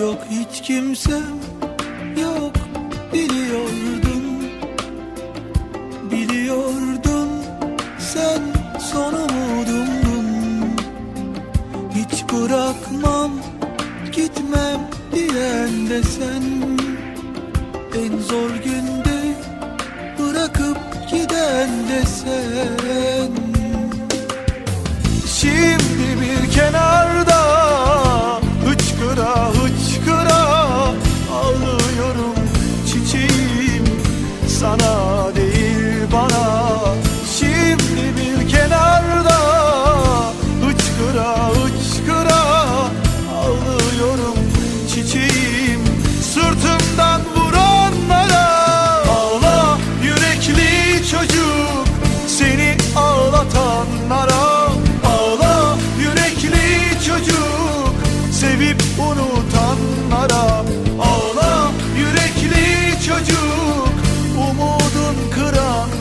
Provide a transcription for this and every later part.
Yok hiç kimsem yok biliyordum. Biliyordun sen son umudumdun Hiç bırakmam gitmem diyen de sen. En zor günde bırakıp giden de sen. Şimdi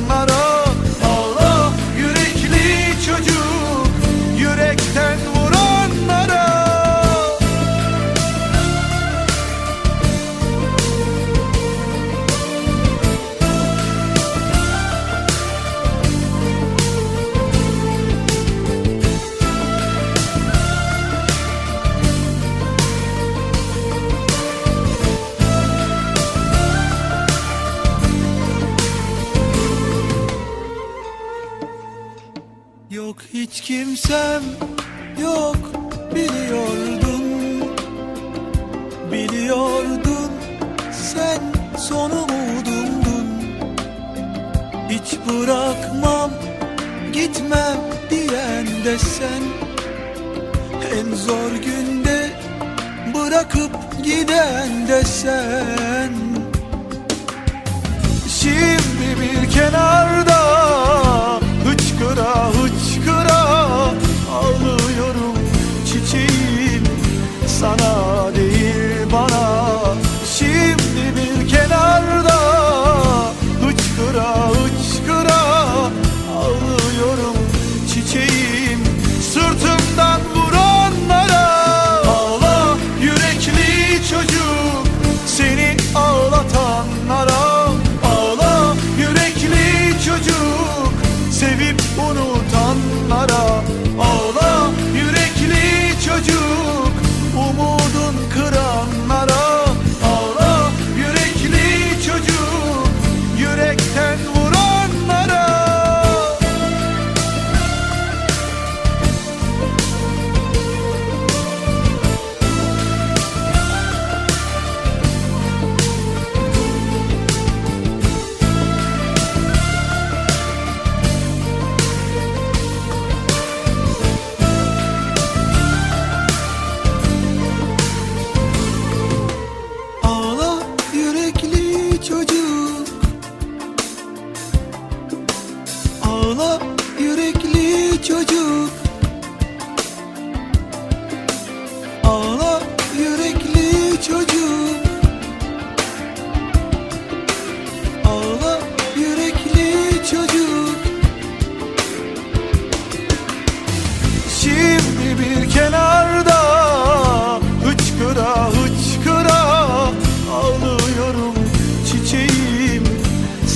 Marón. Yok hiç kimsem yok. Biliyordun Biliyordun. Sen son umudumdun Hiç bırakmam gitmem diyen de sen. En zor günde bırakıp giden de sen. Şimdi bir kenarda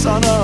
sana.